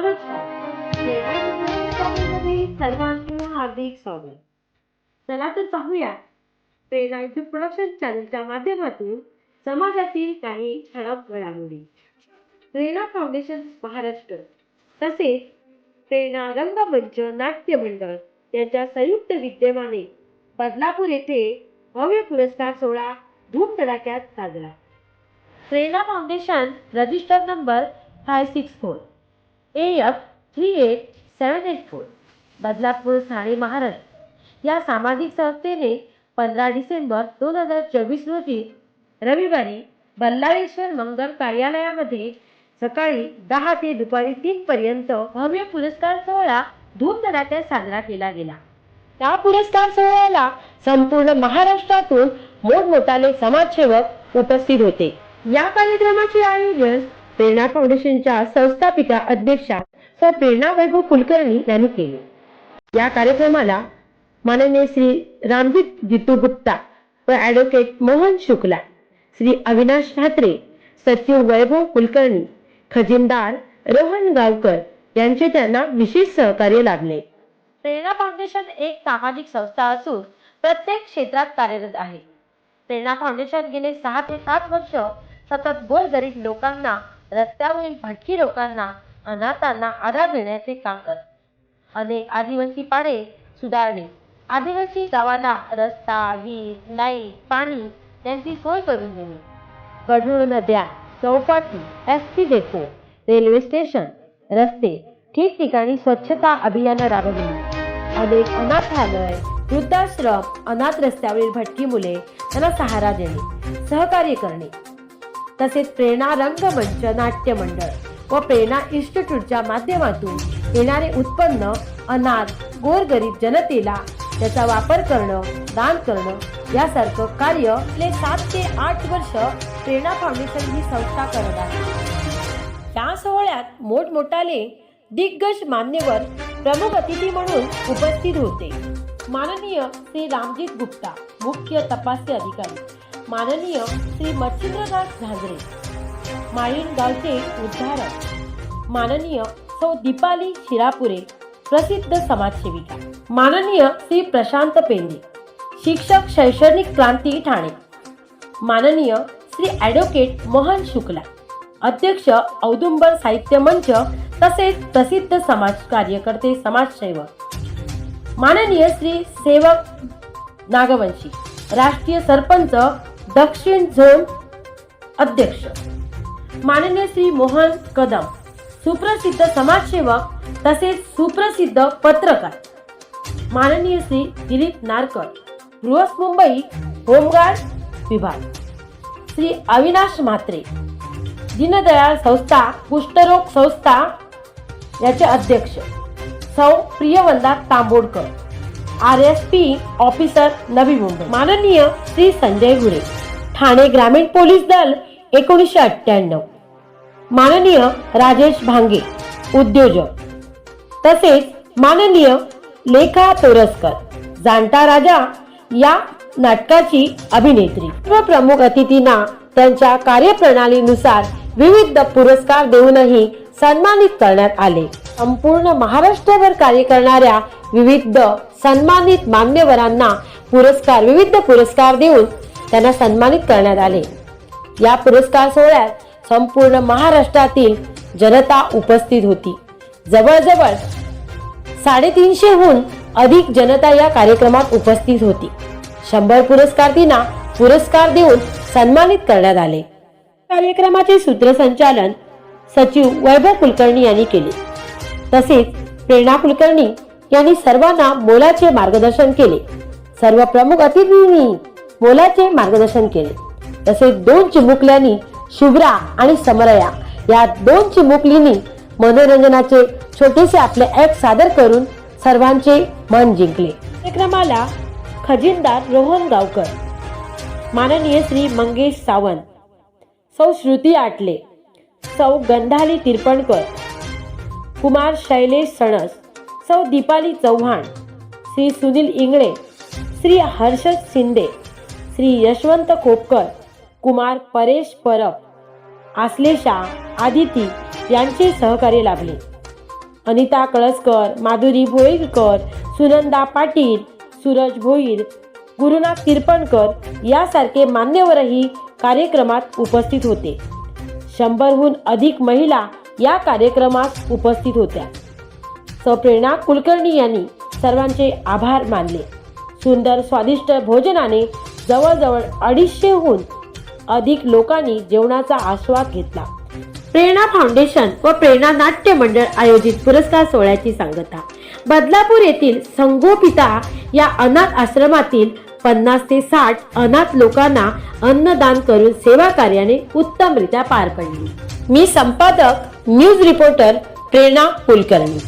नमस्कार सर्वांना हार्दिक स्वागत. चला तर पाहूया. प्रेरणा प्रोडक्शन चॅनलच्या माध्यमातून समाजातील काही ठळक घडामोडी. प्रेरणा फाउंडेशन महाराष्ट्र तसेच प्रेरणा रंगमंच नाट्य मंडळ यांच्या संयुक्त विद्यमाने बदलापूर येथे भव्य पुरस्कार सोहळा धूमधडाक्यात साजरा. Prerana foundation register number five six four A F three eight seven eight four Badlapur Thane Maharashtra या सामाजिक संस्थेने पंधरा डिसेंबर दोन हजार चोवीस रोजी रविवारी बल्लाळेश्वर मंगल कार्यालयामध्ये सकाळी दहा ते दुपारी तीन पर्यंत भव्य पुरस्कार सोहळा धूमधडाक्यात साजरा केला गेला. त्या पुरस्कार सोहळ्याला संपूर्ण महाराष्ट्रातून मोठमोठाले समाजसेवक उपस्थित होते. या कार्यक्रमाचे आयोजन प्रेरणा फाउंडेशनच्या संस्थापिका अध्यक्षा सर प्रेरणा वैभव कुलकर्णी यांनी केले. या कार्यक्रमाला माननीय श्री रामजीत जितू गुप्ता व ॲडव्होकेट मोहन शुक्ला श्री अविनाश ठाकरे सचिव वैभव कुलकर्णी खजिनदार रोहन गावकर यांचे त्यांना विशेष सहकार्य लाभले. प्रेरणा फाउंडेशन एक सामाजिक संस्था असून प्रत्येक क्षेत्रात कार्यरत आहे. प्रेरणा फाउंडेशन गेले सहा ते सात वर्ष सतत गोरगरीब लोकांना रस्त्यावरील भटकी लोकांना अनाथांना आधार देण्याचे काम करत अनेक आदिवासी पाडे सुधारणे आदिवासी गावांना रस्ता वीज लाइट पाणी यांची सोय करून देणे गढूळ नद्या Chowpatty S T depot railway station रस्ते ठिकठिकाणी स्वच्छता अभियान राबवली. अनेक अनाथालय वृद्धाश्रम अनाथ रस्त्यावरील भटकी मुले त्यांना सहारा देणे सहकार्य करणे. तसेच प्रेरणा रंगमंच नाट्य मंडळ व प्रेरणा इन्स्टिट्यूटच्या माध्यमातून येणारे उत्पन्न अनाथ गोरगरीब जनतेला त्याचा वापर करणं दान करणं यासारखं कार्य आपले सात ते आठ वर्ष प्रेरणा फाउंडेशन ही संस्था करत आहे. या सोहळ्यात मोठमोठाले दिग्गज मान्यवर प्रमुख अतिथी म्हणून उपस्थित होते. माननीय श्री रामजीत गुप्ता मुख्य तपासणी अधिकारी. माननीय श्री मच्छिंद्रदास झांजरे. माळीण गावचे उद्धारक. माननीय सौ दीपाली शिरापुरे प्रसिद्ध समाजसेविका. माननीय श्री प्रशांत पेंडे शिक्षक शैक्षणिक क्रांती ठाणे. माननीय श्री ॲडव्होकेट मोहन शुक्ला अध्यक्ष औदुंबर साहित्य मंच तसेच प्रसिद्ध समाज कार्यकर्ते समाजसेवक. माननीय श्री सेवक नागवंशी राष्ट्रीय सरपंच दक्षिण झोन अध्यक्ष. माननीय श्री मोहन कदम सुप्रसिद्ध समाजसेवक तसेच सुप्रसिद्ध पत्रकार. माननीय श्री दिलीप नारकर बृहस मुंबई होमगार्ड विभाग. श्री अविनाश म्हात्रे दीनदयाळ संस्था कुष्ठरोग संस्था याचे अध्यक्ष. सौ Priyamvada Tambodkar R S P officer Navi Mumbai. माननीय श्री संजय गुरे ठाणे ग्रामीण पोलीस दल एकोणीसशे अठ्ठ्याण्णव. माननीय राजेश भांगे उद्योजक. तसेच माननीय लेखा तोरसकर जाणता राजा या नाटकाची अभिनेत्री. व प्रमुख अतिथींना त्यांच्या कार्यप्रणालीनुसार विविध पुरस्कार देऊनही सन्मानित करण्यात आले. संपूर्ण महाराष्ट्रभर कार्य करणाऱ्या विविध सन्मानित मान्यवरांना पुरस्कार विविध पुरस्कार देऊन त्यांना सन्मानित करण्यात आले. या पुरस्कार सोहळ्यात संपूर्ण महाराष्ट्रातील जनता उपस्थित होती. जवळजवळ साडेतीनशेहून अधिक जनता या कार्यक्रमात उपस्थित होती. शंभर पुरस्कारार्थींना पुरस्कार देऊन सन्मानित करण्यात आले. कार्यक्रमाचे सूत्रसंचालन सचिव वैभव कुलकर्णी यांनी केले. तसेच प्रेरणा कुलकर्णी यांनी सर्वांना मोलाचे मार्गदर्शन केले. सर्व प्रमुख अतिथींनी मोलाचे मार्गदर्शन केले. तसेच दोन चिमुकल्यांनी शुभ्रा आणि समरया या दोन चिमुकलींनी मनोरंजनाचे छोटेसे आपले ऍप सादर करून सर्वांचे मन जिंकले. कार्यक्रमाला खजिनदार रोहन गावकर माननीय श्री मंगेश सावंत सौ श्रुती आटले सौ गंधाली तिरपणकर कुमार शैलेश सणस सौ दीपाली चव्हाण श्री सुनील इंगळे श्री हर्षद शिंदे श्री यशवंत खोपकर कुमार परेश परब आश्लेषा आदिती यांचे सहकार्य लाभले. अनिता कळसकर माधुरी भोईरकर सुनंदा पाटील सूरज भोईर गुरुनाथ किरपणकर यासारखे मान्यवरही कार्यक्रमात उपस्थित होते. शंभरहून अधिक महिला या कार्यक्रमात उपस्थित होत्या. सप्रेरणा कुलकर्णी यांनी सर्वांचे आभार मानले. सुंदर स्वादिष्ट भोजनाने जवळजवळ अडीचशेहून अधिक लोकांनी जेवणाचा आस्वाद घेतला. प्रेरणा फाउंडेशन व प्रेरणा नाट्य मंडळ आयोजित पुरस्कार सोहळ्याची सांगता. बदलापूर येथील संगोपिता या अनाथ आश्रमातील पन्नास ते साठ अनाथ लोकांना अन्नदान करून सेवा कार्याने उत्तमरित्या पार पडली. मी संपादक न्यूज रिपोर्टर प्रेरणा कुलकर्णी.